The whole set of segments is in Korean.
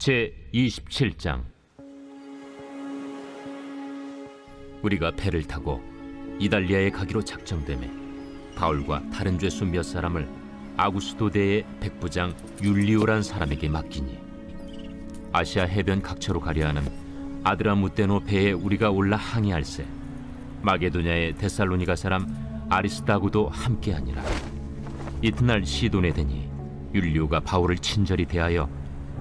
제 27장. 우리가 배를 타고 이달리아에 가기로 작정되매 바울과 다른 죄수 몇 사람을 아구스도대의 백부장 율리오란 사람에게 맡기니 아시아 해변 각처로 가려 하는 아드라무테노 배에 우리가 올라 항해할세. 마게도냐의 데살로니가 사람 아리스다고도 함께하니라. 이튿날 시돈에 되니 율리오가 바울을 친절히 대하여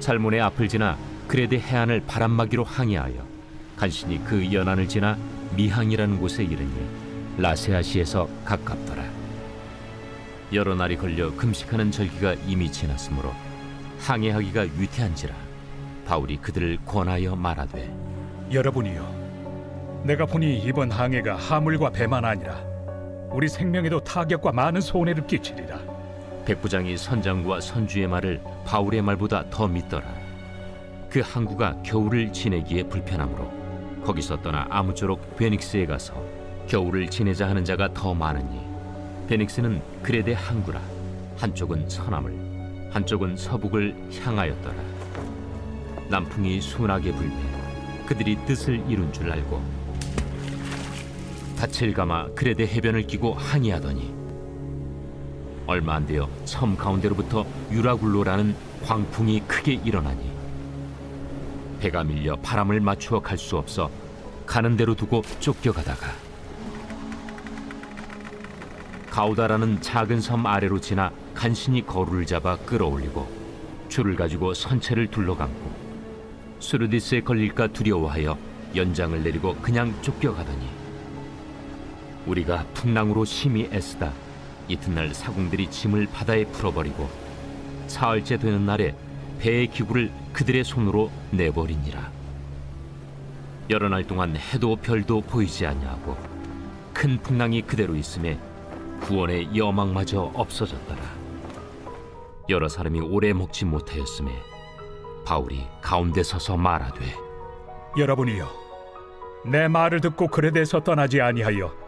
살몬의 앞을 지나 그레데 해안을 바람막이로 항해하여 간신히 그 연안을 지나 미항이라는 곳에 이르니 라세아시에서 가깝더라. 여러 날이 걸려 금식하는 절기가 이미 지났으므로 항해하기가 위태한지라 바울이 그들을 권하여 말하되 여러분이요 내가 보니 이번 항해가 하물과 배만 아니라 우리 생명에도 타격과 많은 손해를 끼치리라 백부장이 선장과 선주의 말을 바울의 말보다 더 믿더라. 그 항구가 겨울을 지내기에 불편하므로 거기서 떠나 아무쪼록 베닉스에 가서 겨울을 지내자 하는 자가 더 많으니 베닉스는 그레데 항구라 한쪽은 서남을 한쪽은 서북을 향하였더라. 남풍이 순하게 불매 그들이 뜻을 이룬 줄 알고 닻을 감아 그레데 해변을 끼고 항해하더니 얼마 안 되어 섬 가운데로부터 유라굴로라는 광풍이 크게 일어나니 배가 밀려 바람을 맞추어 갈 수 없어 가는 대로 두고 쫓겨가다가 가우다라는 작은 섬 아래로 지나 간신히 거루를 잡아 끌어올리고 줄을 가지고 선체를 둘러감고 수르디스에 걸릴까 두려워하여 연장을 내리고 그냥 쫓겨가더니 우리가 풍랑으로 심히 애쓰다 이튿날 사공들이 짐을 바다에 풀어버리고 사흘째 되는 날에 배의 기구를 그들의 손으로 내버리니라. 여러 날 동안 해도 별도 보이지 아니하고 큰 풍랑이 그대로 있음에 구원의 여망마저 없어졌더라. 여러 사람이 오래 먹지 못하였음에 바울이 가운데 서서 말하되 여러분이요 내 말을 듣고 그레데에서 떠나지 아니하여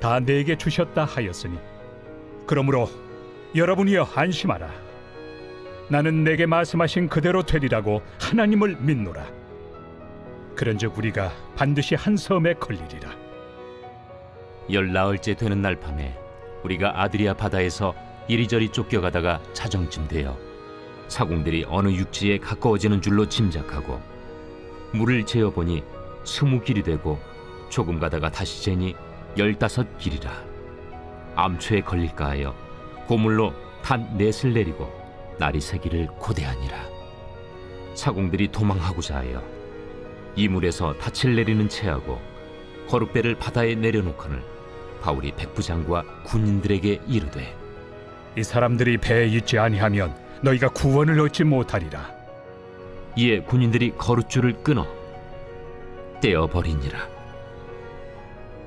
다 내게 주셨다 하였으니. 그러므로 여러분이여 안심하라. 나는 내게 말씀하신 그대로 되리라고 하나님을 믿노라. 그런즉 우리가 반드시 한 섬에 걸리리라. 열 나흘째 되는 날 밤에 우리가 아드리아 바다에서 이리저리 쫓겨가다가 자정쯤 되어 사공들이 어느 육지에 가까워지는 줄로 짐작하고 물을 재어 보니 스무 길이 되고 조금 가다가 다시 재니 열다섯 길이라. 암초에 걸릴까 하여 고물로 단 넷을 내리고 날이 새기를 고대하니라. 사공들이 도망하고자 하여 이물에서 닻을 내리는 채하고 거룻배를 바다에 내려놓거늘 바울이 백부장과 군인들에게 이르되 이 사람들이 배에 있지 아니하면 너희가 구원을 얻지 못하리라. 이에 군인들이 거룻줄을 끊어 떼어 버리니라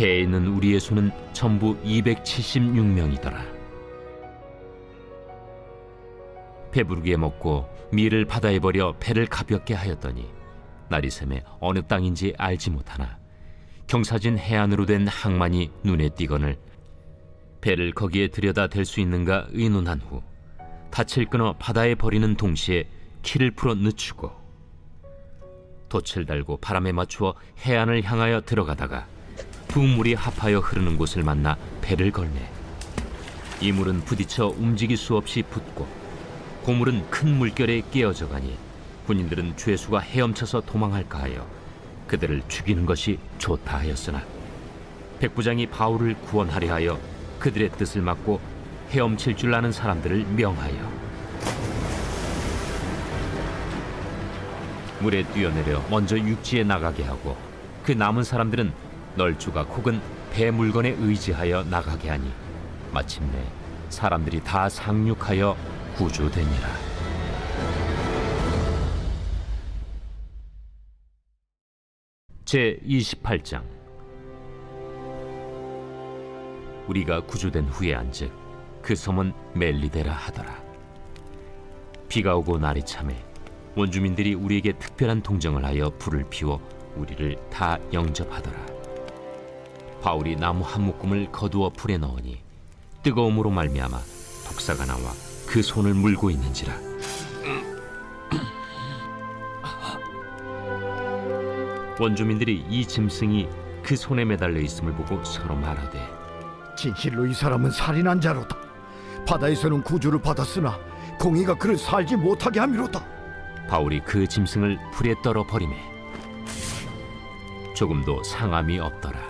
배에 있는 우리의 수는 전부 276명이더라. 배부르게 먹고 밀을 바다에 버려 배를 가볍게 하였더니 날이 새매 어느 땅인지 알지 못하나 경사진 해안으로 된 항만이 눈에 띄거늘 배를 거기에 들여다 댈 수 있는가 의논한 후 닻을 끊어 바다에 버리는 동시에 키를 풀어 늦추고 돛을 달고 바람에 맞추어 해안을 향하여 들어가다가 두 물이 합하여 흐르는 곳을 만나 배를 걸매 이 물은 부딪혀 움직일 수 없이 붙고 고물은 큰 물결에 깨어져 가니 군인들은 죄수가 헤엄쳐서 도망할까 하여 그들을 죽이는 것이 좋다 하였으나 백부장이 바울을 구원하려 하여 그들의 뜻을 막고 헤엄칠 줄 아는 사람들을 명하여 물에 뛰어내려 먼저 육지에 나가게 하고 그 남은 사람들은 널조각 혹은 배 물건에 의지하여 나가게 하니 마침내 사람들이 다 상륙하여 구조되니라. 제 28장 우리가 구조된 후에 안즉 그 섬은 멜리데라 하더라. 비가 오고 날이 참해 원주민들이 우리에게 특별한 동정을 하여 불을 피워 우리를 다 영접하더라. 바울이 나무 한 묶음을 거두어 불에 넣으니 뜨거움으로 말미암아 독사가 나와 그 손을 물고 있는지라. 원주민들이 이 짐승이 그 손에 매달려 있음을 보고 서로 말하되 진실로 이 사람은 살인한 자로다. 바다에서는 구주를 받았으나 공의가 그를 살지 못하게 함이로다. 바울이 그 짐승을 불에 떨어 버리매 조금도 상함이 없더라.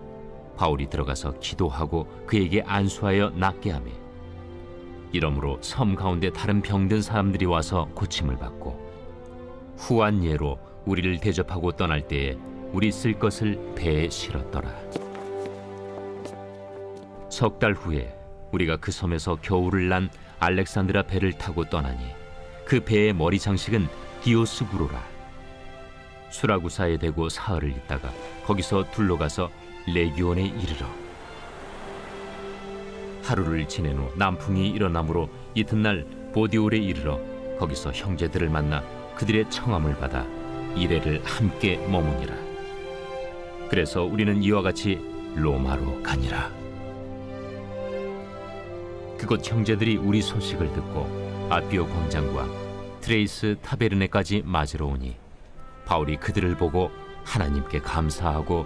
바울이 들어가서 기도하고 그에게 안수하여 낫게 하매 이러므로 섬 가운데 다른 병든 사람들이 와서 고침을 받고 후한 예로 우리를 대접하고 떠날 때에 우리 쓸 것을 배에 실었더라. 석 달 후에 우리가 그 섬에서 겨울을 난 알렉산드라 배를 타고 떠나니 그 배의 머리 장식은 디오스구로라. 수라구사에 대고 사흘을 있다가 거기서 둘러가서 레기온에 이르러 하루를 지낸 후 남풍이 일어나므로 이튿날 보디올에 이르러 거기서 형제들을 만나 그들의 청함을 받아 이래를 함께 머무니라. 그래서 우리는 이와 같이 로마로 가니라. 그곳 형제들이 우리 소식을 듣고 아피오 광장과 트레이스 타베르네까지 맞으러 오니 바울이 그들을 보고 하나님께 감사하고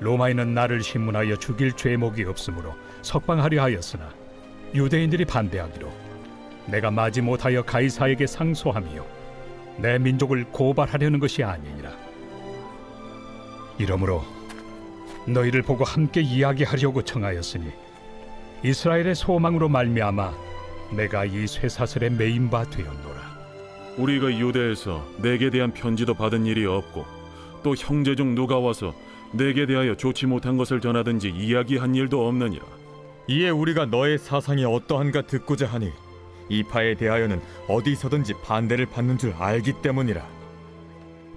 로마인은 나를 신문하여 죽일 죄목이 없으므로 석방하려 하였으나 유대인들이 반대하기로 내가 마지 못하여 가이사에게 상소하며 내 민족을 고발하려는 것이 아니니라. 이러므로 너희를 보고 함께 이야기하려고 청하였으니 이스라엘의 소망으로 말미암아 내가 이 쇠사슬에 매인 바 되었노라. 우리가 유대에서 내게 대한 편지도 받은 일이 없고 또 형제 중 누가 와서 내게 대하여 좋지 못한 것을 전하든지 이야기한 일도 없느니라. 이에 우리가 너의 사상이 어떠한가 듣고자 하니 이 파에 대하여는 어디서든지 반대를 받는 줄 알기 때문이라.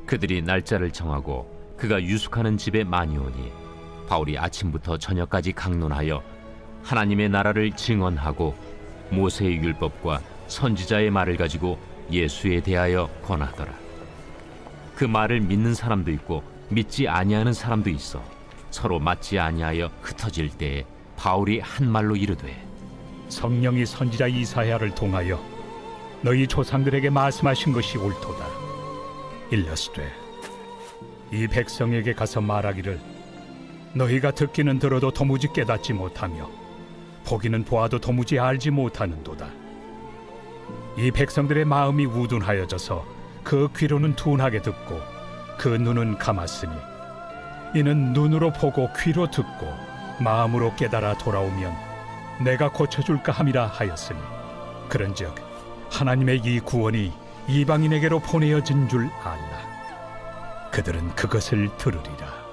그들이 날짜를 정하고 그가 유숙하는 집에 많이 오니 바울이 아침부터 저녁까지 강론하여 하나님의 나라를 증언하고 모세의 율법과 선지자의 말을 가지고 예수에 대하여 권하더라. 그 말을 믿는 사람도 있고 믿지 아니하는 사람도 있어 서로 맞지 아니하여 흩어질 때에 바울이 한 말로 이르되 성령이 선지자 이사야를 통하여 너희 조상들에게 말씀하신 것이 옳도다. 일러스되 이 백성에게 가서 말하기를 너희가 듣기는 들어도 도무지 깨닫지 못하며 보기는 보아도 도무지 알지 못하는도다. 이 백성들의 마음이 우둔하여져서 그 귀로는 둔하게 듣고 그 눈은 감았으니 이는 눈으로 보고 귀로 듣고 마음으로 깨달아 돌아오면 내가 고쳐줄까 함이라 하였으니 그런즉 하나님의 이 구원이 이방인에게로 보내어진 줄 알라. 그들은 그것을 들으리라.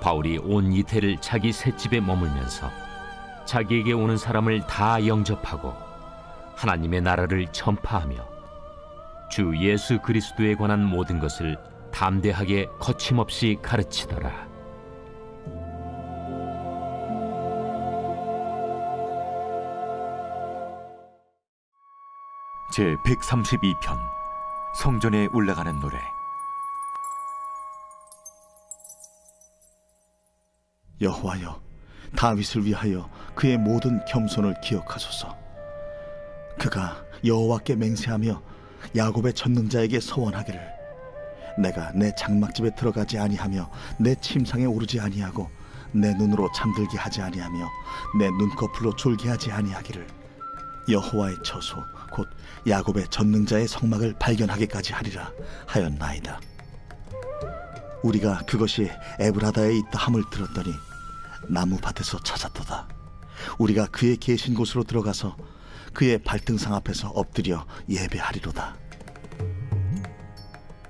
바울이 온 이태를 자기 셋집에 머물면서 자기에게 오는 사람을 다 영접하고 하나님의 나라를 전파하며 주 예수 그리스도에 관한 모든 것을 담대하게 거침없이 가르치더라. 제 132편 성전에 올라가는 노래 여호와여 다윗을 위하여 그의 모든 겸손을 기억하소서 그가 여호와께 맹세하며 야곱의 전능자에게 서원하기를 내가 내 장막집에 들어가지 아니하며 내 침상에 오르지 아니하고 내 눈으로 잠들게 하지 아니하며 내 눈꺼풀로 졸게 하지 아니하기를 여호와의 처소 곧 야곱의 전능자의 성막을 발견하기까지 하리라 하였나이다 우리가 그것이 에브라다에 있다 함을 들었더니 나무 밭에서 찾았도다. 우리가 그의 계신 곳으로 들어가서 그의 발등상 앞에서 엎드려 예배하리로다.